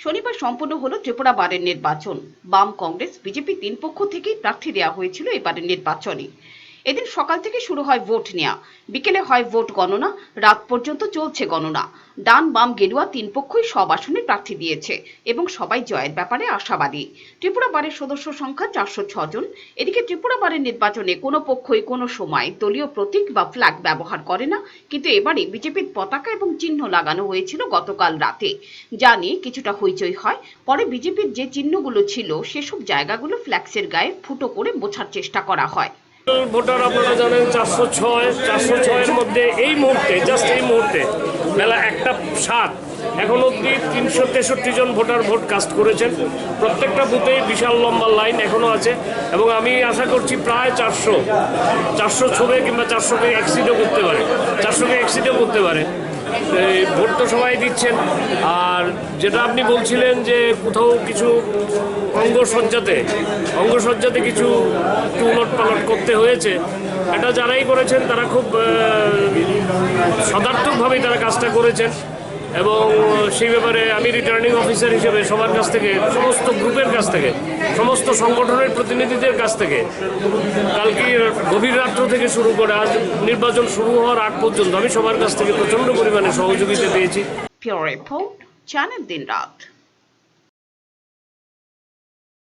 শনিবার সম্পন্ন হলো ত্রিপুরা বারের নির্বাচন। বাম কংগ্রেস, বিজেপি তিন পক্ষ থেকেই প্রার্থী দেওয়া হয়েছিল এবারের নির্বাচনে। এদিন সকাল থেকে শুরু হয় ভোট নেওয়া বিকেলে হয় ভোট গণনা, রাত পর্যন্ত চলছে গণনা। ডান বাম গেরুয়া তিন পক্ষই সব আসনে প্রার্থী দিয়েছে এবং সবাই জয়ের ব্যাপারে আশাবাদী। ত্রিপুরা বারের সদস্য সংখ্যা চারশো জন। এদিকে ত্রিপুরা বারের নির্বাচনে কোনো পক্ষই কোনো সময় দলীয় প্রতীক বা ফ্ল্যাগ ব্যবহার করে না, কিন্তু এবারে বিজেপির পতাকা এবং চিহ্ন লাগানো হয়েছিল গতকাল রাতে। যা নিয়ে কিছুটা হইচই হয়। পরে বিজেপির যে চিহ্নগুলো ছিল, সেসব জায়গাগুলো ফ্ল্যাক্সের গায়ে ফুটো করে বোঝার চেষ্টা করা হয়। ভোটার আপনারা জানেন, চারশো ছয়, চারশো ছয়ের মধ্যে এই মুহূর্তে জাস্ট এই মুহূর্তে, বেলা একটা সাত, এখন অবধি তিনশো তেষট্টি জন ভোটার ভোট কাস্ট করেছেন। প্রত্যেকটা বুথে বিশাল লম্বা লাইন এখনও আছে এবং আমি আশা করছি প্রায় চারশো চারশো ছবে কিংবা চারশোকে অ্যাক্সিডও করতে পারে, চারশোকে অ্যাক্সিডও করতে পারে। ভোট তো সবাই দিচ্ছেন। আর যেটা আপনি বলছিলেন যে কোথাও কিছু অঙ্গসজ্জাতে অঙ্গসজ্জাতে কিছু উলট পালট করতে হয়েছে, এটা যারাই করেছেন তারা খুব সদার্থকভাবেই তারা কাজটা করেছেন। এবং সেই ব্যাপারে আমি রিটার্নিং অফিসার হিসেবে সবার কাছ থেকে, সমস্ত গ্রুপের কাছ থেকে, সমস্ত সংগঠনের প্রতিনিধিদের কাছ থেকে কালকে গভীর রাত্র থেকে শুরু করে আজ নির্বাচন শুরু হওয়ার আগ পর্যন্ত আমি সবার কাছ থেকে প্রচণ্ড পরিমাণে সহযোগিতা পেয়েছি। দিন রাত